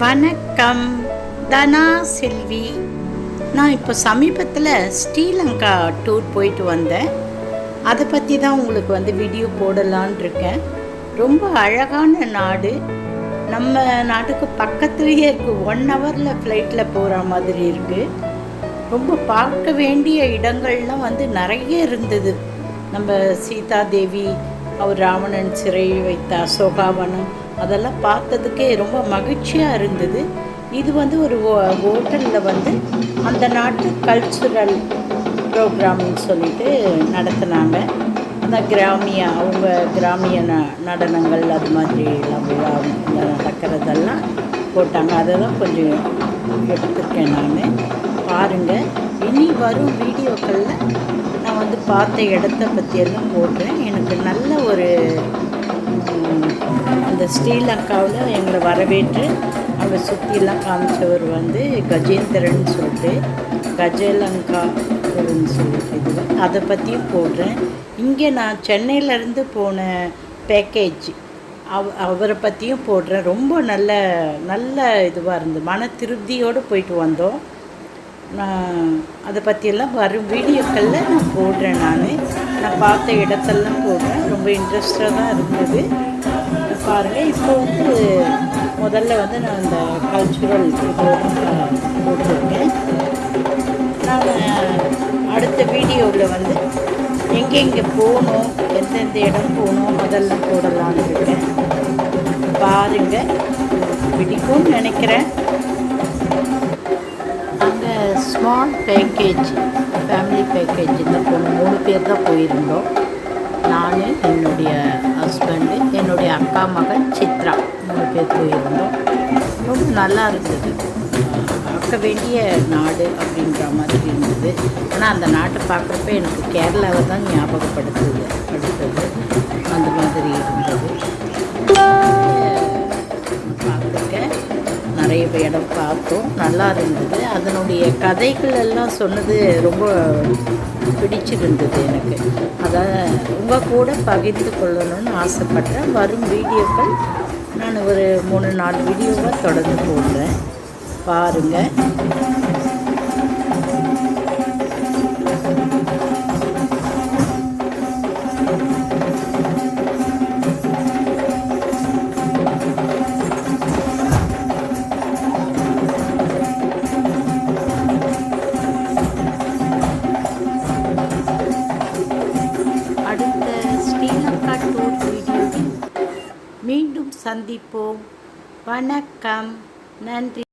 வணக்கம். தனா செல்வி. நான் இப்போ சமீபத்தில் ஸ்ரீலங்கா டூர் போயிட்டு வந்தேன். அதை பற்றி தான் உங்களுக்கு வந்து வீடியோ போடலான் இருக்கேன் ரொம்ப அழகான நாடு. நம்ம நாட்டுக்கு பக்கத்துலேயே இருக்குது ஒன் ஹவரில் ஃப்ளைட்டில் போகிற மாதிரி இருக்குது ரொம்ப பார்க்க வேண்டிய இடங்கள்லாம் வந்து நிறைய இருந்தது. நம்ம சீதா தேவி அவர் ராவணன் சிறை வைத்த அசோகாவனம் அதெல்லாம் பார்த்ததுக்கே ரொம்ப மகிழ்ச்சியாக இருந்தது. இது வந்து ஒரு ஹோட்டலில் வந்து அந்த நாட்டு கல்ச்சுரல் ப்ரோக்ராம்னு சொல்லிட்டு நடத்தினாங்க. அந்த கிராமிய அவங்க கிராமிய ந நடனங்கள் அது மாதிரி எல்லாம் விழா நடக்கிறதெல்லாம் போட்டாங்க. அதை தான் கொஞ்சம் எடுத்துருக்கேன் நான். பாருங்கள் இனி வரும் வீடியோக்களில் நான் வந்து பார்த்த இடத்த பற்றியெல்லாம் போடுறேன். எனக்கு நல்ல ஒரு அந்த ஸ்ரீலங்காவில் எங்களை வரவேற்று அங்கே சுற்றிலாம் காமிச்சவர் வந்து கஜேந்திரன் சொல்லிட்டு கஜலங்கா சொல்லிட்டு இது. அதை பற்றியும் போடுறேன். இங்கே நான் சென்னையிலேருந்து போன பேக்கேஜ் அவ அவரை பற்றியும் போடுறேன். ரொம்ப நல்ல நல்ல இதுவாக இருந்தது. மன திருப்தியோடு போயிட்டு வந்தோம். நான் அதை பற்றியெல்லாம் வரும் வீடியோக்களில் நான் போடுறேன் நான். நான் பார்த்த இடத்தெல்லாம் போடுறேன். ரொம்ப இன்ட்ரெஸ்டாக தான் இருந்தது. பாருங்கள் இப்போ வந்து முதல்ல வந்து நான் அந்த கல்ச்சுரல் போட்டிருக்கேன். நான் அடுத்த வீடியோவில் வந்து எங்கெங்கே போகணும் எந்தெந்த இடம் போகணும் அதெல்லாம் போடலான்னு இருக்கேன். பாருங்கள் பிடிக்கும்னு நினைக்கிறேன். ஸ்மால் பேக்கேஜ் ஃபேமிலி பேக்கேஜ் இந்த பொண்ணு மூணு பேர் தான் போயிருந்தோம். நான் என்னுடைய ஹஸ்பண்டு என்னுடைய அக்கா மகள் சித்ரா மூணு பேர் போயிருந்தோம். ரொம்ப நல்லா இருந்தது. பார்க்க வேண்டிய நாடு அப்படின்ற மாதிரி இருந்தது. ஆனால் அந்த நாட்டை பார்க்குறப்ப எனக்கு கேரளாவை தான் ஞாபகப்படுத்துது அடுத்தது அந்த மாதிரி இருந்தது. பார்த்தோம். நல்லா இருந்தது அதனுடைய கதைகள் எல்லாம் சொன்னது ரொம்ப பிடிச்சிருந்தது எனக்கு. அதை உங்கள் கூட பகிர்ந்து கொள்ளணும்னு ஆசைப்பட்டேன் வரும் வீடியோக்கள் நான் ஒரு மூணு நாலு வீடியோவாக தொடர்ந்து போடுறேன். பாருங்கள் மீண்டும் சந்திப்போம். வணக்கம். நன்றி.